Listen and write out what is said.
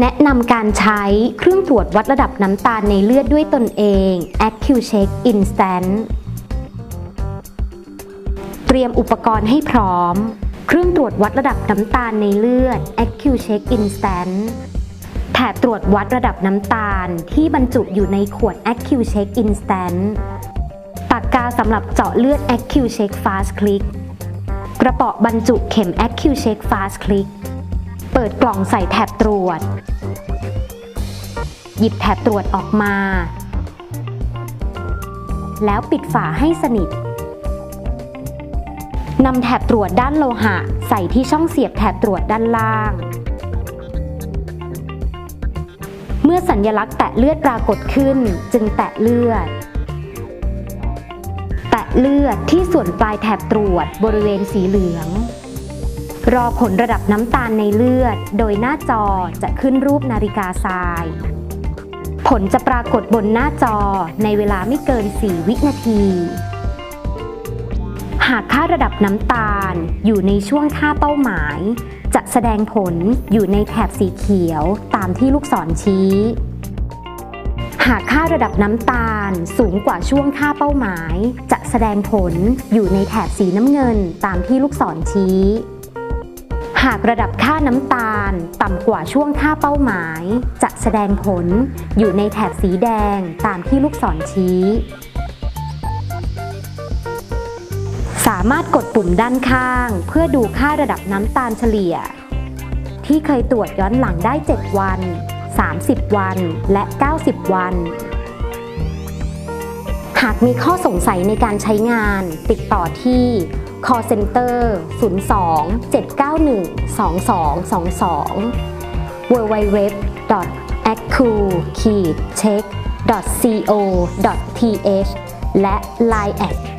แนะนำการใช้เครื่องตรวจวัดระดับน้ำตาลในเลือดด้วยตนเอง AccuCheck Instant เตรียมอุปกรณ์ให้พร้อม เครื่องตรวจวัดระดับน้ำตาลในเลือด AccuCheck Instant แถบตรวจวัดระดับน้ำตาลที่บรรจุอยู่ในขวด AccuCheck Instant ปากกาสำหรับเจาะเลือด AccuCheck Fast Click กระเป๋อบรรจุเข็ม AccuCheck Fast Click เปิดกล่องใส่แถบตรวจ หยิบแถบตรวจออกมา แล้วปิดฝาให้สนิทนำแถบตรวจด้านโลหะ ใส่ที่ช่องเสียบแถบตรวจด้านล่าง เมื่อสัญลักษณ์แตะเลือดปรากฏขึ้น จึงแตะเลือด แตะเลือดที่ส่วนปลายแถบตรวจบริเวณสีเหลือง รอผลระดับน้ำตาลในเลือด โดยหน้าจอจะขึ้นรูปนาฬิกาทราย ผลจะปรากฏบนหน้าจอในเวลาไม่เกิน 4 วินาที หากค่าระดับน้ำตาลอยู่ในช่วงค่าเป้าหมาย จะแสดงผลอยู่ในแถบสีเขียวตามที่ลูกศรชี้ หากค่าระดับน้ำตาลสูงกว่าช่วงค่าเป้าหมาย จะแสดงผลอยู่ในแถบสีน้ำเงินตามที่ลูกศรชี้ หากระดับค่าน้ำตาล ต่ำกว่าช่วงค่าเป้าหมาย จะแสดงผลอยู่ในแถบสีแดงตามที่ลูกศรชี้ สามารถกดปุ่มด้านข้าง เพื่อดูค่าระดับน้ำตาลเฉลี่ย ที่เคยตรวจย้อนหลังได้ 7 วัน 30 วัน และ 90 วัน หากมีข้อสงสัยในการใช้งาน ติดต่อที่ call center 02 791 2222 www accu check co th และ line at